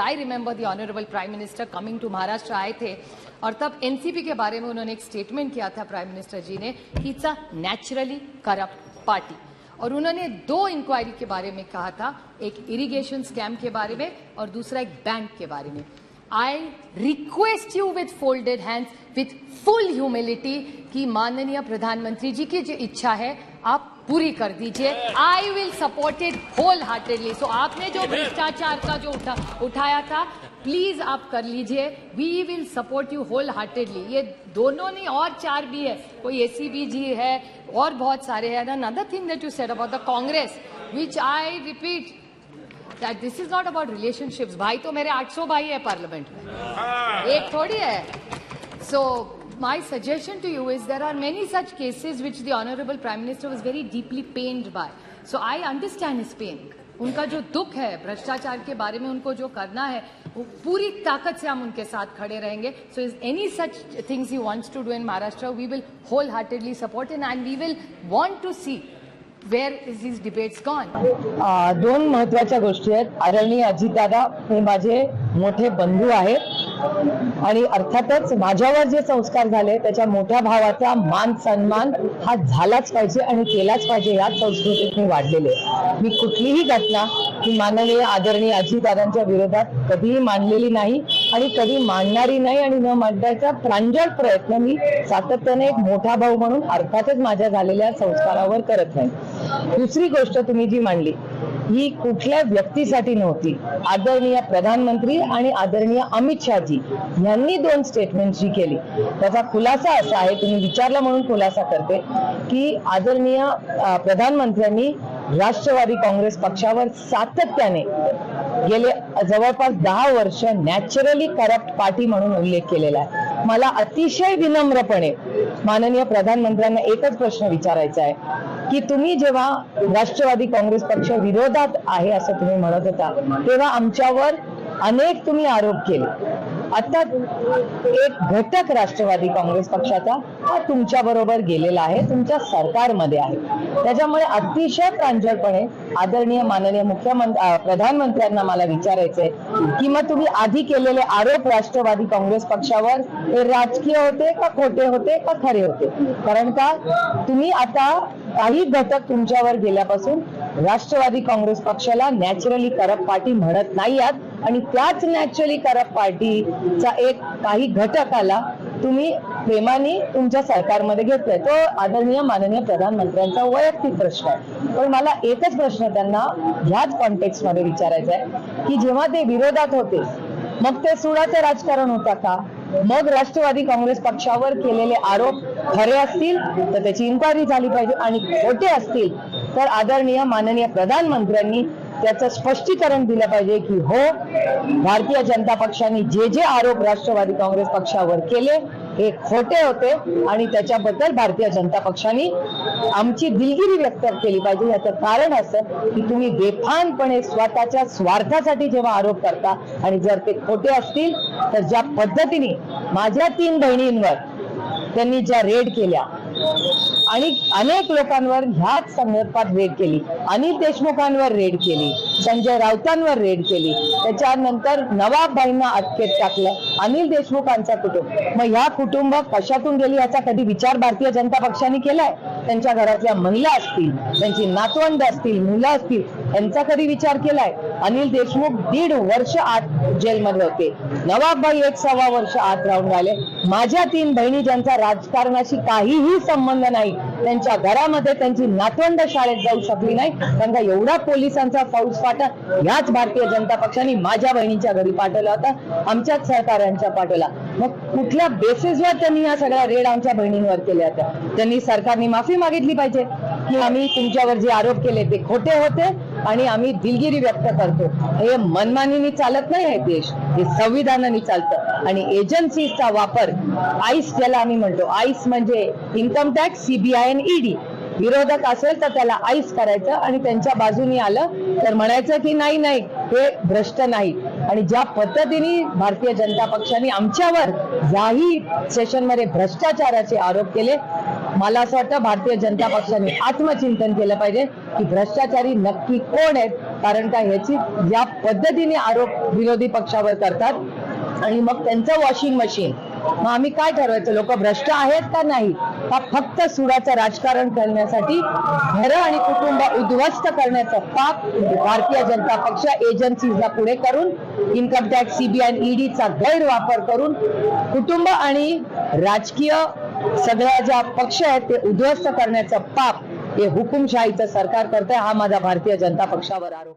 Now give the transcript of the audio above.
I remember the honourable prime minister coming to Maharashtra आए थे और तब एनसीपी के बारे में उन्होंने एक स्टेटमेंट किया था प्राइम मिनिस्टर जी ने it's a naturally corrupt party और उन्होंने दो इंक्वायरी के बारे में कहा था, एक इरिगेशन स्कैम के बारे में और दूसरा एक बैंक के बारे में. I request you with folded hands with full humility कि माननीय प्रधानमंत्री जी की जो इच्छा है आप पूरी कर दीजिए। I will support it whole heartedly so आपने जो भ्रष्टाचार का जो उठा उठाया था प्लीज़ आप कर लीजिए। We will support you whole heartedly ये दोनों नहीं और चार भी है। कोई एसीबी जी है और बहुत सारे हैं। Another thing that you said about the Congress which I repeat that this is not about relationships भाई तो मेरे 800 भाई है पार्लियामेंट में। एक थोड़ी है। So So my suggestion to you is there are many such cases which the honorable prime minister was very deeply pained by. So, I understand his pain. उनका जो दुख है, भ्रष्टाचार के बारे में उनको जो करना है, वो पूरी ताकत से हम उनके साथ खड़े रहेंगे so is any such things he wants to do in Maharashtra we will whole heartedly support in and we will want to see where is this debates gone दोन महत्वाच्या गोष्टी आहेत आदरणीय अजितदादा हे माझे मोठे बंधू आहेत आणि अर्थातच माझ्यावर जे संस्कार झाले त्याच्या मोठ्या भावाचा मान सन्मान हा झालाच पाहिजे आणि केलाच पाहिजे याच संस्कृतीत मी वाढलेले मी कुठलीही घटना ही माननीय आदरणीय अजितदादांच्या विरोधात कधीही मांडलेली नाही आणि कधी मांडणारी नाही आणि न मांडण्याचा प्रांजळ प्रयत्न मी सातत्याने एक मोठा भाऊ म्हणून अर्थातच माझ्या झालेल्या संस्कारावर करत नाही. दुसरी गोष्ट तुम्ही जी मांडली ही कुठल्या व्यक्तीसाठी नव्हती. आदरणीय प्रधानमंत्री आणि आदरणीय अमित शहाजी यांनी दोन स्टेटमेंट जी केली. त्याचा खुलासा असा आहे तुम्ही विचारला म्हणून खुलासा करते की आदरणीय प्रधानमंत्र्यांनी राष्ट्रवादी काँग्रेस पक्षावर सातत्याने गेले जवळपास दहा वर्ष नॅचरली करप्ट पार्टी म्हणून उल्लेख केलेला आहे. मला अतिशय विनम्रपणे माननीय प्रधानमंत्र्यांना एकच प्रश्न विचारायचा आहे. की तुम्ही जेव्हा राष्ट्रवादी काँग्रेस पक्ष विरोधात आहे असं तुम्ही म्हणत होता तेव्हा आमच्यावर अनेक तुम्ही आरोप केले. आता एक घटक राष्ट्रवादी काँग्रेस पक्षाचा हा तुमच्या बरोबर गेलेला आहे तुमच्या सरकारमध्ये आहे. त्याच्यामुळे अतिशय प्रांजळपणे आदरणीय माननीय मुख्यमंत्री प्रधानमंत्र्यांना मला विचारायचंय की मग तुम्ही आधी केलेले आरोप राष्ट्रवादी काँग्रेस पक्षावर हे राजकीय होते का खोटे होते का खरे होते? कारण का तुम्ही आता काही घटक तुमच्यावर गेल्यापासून राष्ट्रवादी काँग्रेस पक्षाला नॅचरली करप पार्टी म्हणत नाही आहात. आणि त्याच नॅचरली करप पार्टीचा एक काही घटकाला तुम्ही प्रेमाने तुमच्या सरकारमध्ये घेतलाय. तो आदरणीय माननीय प्रधानमंत्र्यांचा वैयक्तिक प्रश्न आहे. पण मला एकच प्रश्न त्यांना ह्याच कॉन्टेक्स्टमध्ये विचारायचा आहे की जेव्हा ते विरोधात होते मग ते सुडाचं राजकारण होता का? मग राष्ट्रवादी काँग्रेस पक्षावर केलेले आरोप खरे असतील तर त्याची इन्क्वायरी झाली पाहिजे. आणि खोटे असतील तर आदरणीय माननीय प्रधानमंत्र्यांनी त्याचं स्पष्टीकरण दिलं पाहिजे की हो भारतीय जनता पक्षाने जे जे आरोप राष्ट्रवादी काँग्रेस पक्षावर केले हे खोटे होते आणि त्याच्याबद्दल भारतीय जनता पक्षाने आमची दिलगिरी व्यक्त केली पाहिजे. याचं कारण असं की तुम्ही बेफानपणे स्वतःच्या स्वार्थासाठी जेव्हा आरोप करता आणि जर ते खोटे असतील तर ज्या पद्धतीने माझ्या तीन बहिणींवर त्यांनी ज्या रेड केल्या आणि अनेक लोकांवर ह्याच संदर्भात रेड केली. अनिल देशमुखांवर रेड केली. संजय राऊतांवर रेड केली. त्याच्यानंतर नवाबबाईंना अटकेत टाकलं. अनिल देशमुखांचा कुटुंब. मग ह्या कुटुंब कशातून गेली याचा कधी विचार भारतीय जनता पक्षाने केलाय? त्यांच्या घरातल्या महिला असतील त्यांची नातवंड असतील मुलं असतील यांचा कधी विचार केलाय? अनिल देशमुख दीड वर्ष आत जेलमध्ये होते. नवाबबाई एक सव्वा वर्ष आत राहून राहिले. माझ्या तीन बहिणी ज्यांचा राजकारणाशी काहीही संबंध नाही त्यांच्या घरामध्ये त्यांची नातवंड शाळेत जाऊ शकली नाही त्यांचा एवढा पोलिसांचा फौज फाटा याच भारतीय जनता पक्षाने माझ्या बहिणीच्या घरी पाठवला होता आमच्याच सहकाऱ्यांच्या पाठवला. मग कुठल्या बेसिसवर त्यांनी या सगळ्या रेड आमच्या बहिणींवर केल्या होत्या? त्यांनी सरकारने माफी मागितली पाहिजे. की आम्ही तुमच्यावर जे आरोप केले ते खोटे होते आणि आम्ही दिलगिरी व्यक्त करतो. हे मनमानीने चालत नाही हे देश. हे संविधानाने चालतं. आणि एजन्सीचा वापर आईस ज्याला आम्ही म्हणतो. आईस म्हणजे इन्कम टॅक्स सीबीआय आणि ईडी विरोधक असेल तर त्याला आईस करायचं आणि त्यांच्या बाजूनी आलं तर म्हणायचं की नाही नाही हे भ्रष्ट नाही. आणि ज्या पद्धतीने भारतीय जनता पक्षाने आमच्यावर याही सेशनमध्ये भ्रष्टाचाराचे आरोप केले मला असं वाटतं भारतीय जनता पक्षाने आत्मचिंतन केलं पाहिजे की भ्रष्टाचारी नक्की कोण आहेत? कारण का ह्याची ज्या पद्धतीने आरोप विरोधी पक्षावर करतात. आणि मग त्यांचं वॉशिंग मशीन मग आम्ही काय ठरवायचं? लोक भ्रष्ट आहेत का नाही? हा फक्त सुडाचं राजकारण करण्यासाठी घरं आणि कुटुंब उद्ध्वस्त करण्याचं पाप भारतीय जनता पक्ष एजन्सीजला पुढे करून इन्कम टॅक्स सीबीआय ईडीचा गैरवापर करून कुटुंब आणि राजकीय सगळ्या ज्या पक्ष आहेत ते उद्ध्वस्त करण्याचं पाप हे हुकुमशाहीचं सरकार करतंय हा माझा भारतीय जनता पक्षावर आरोप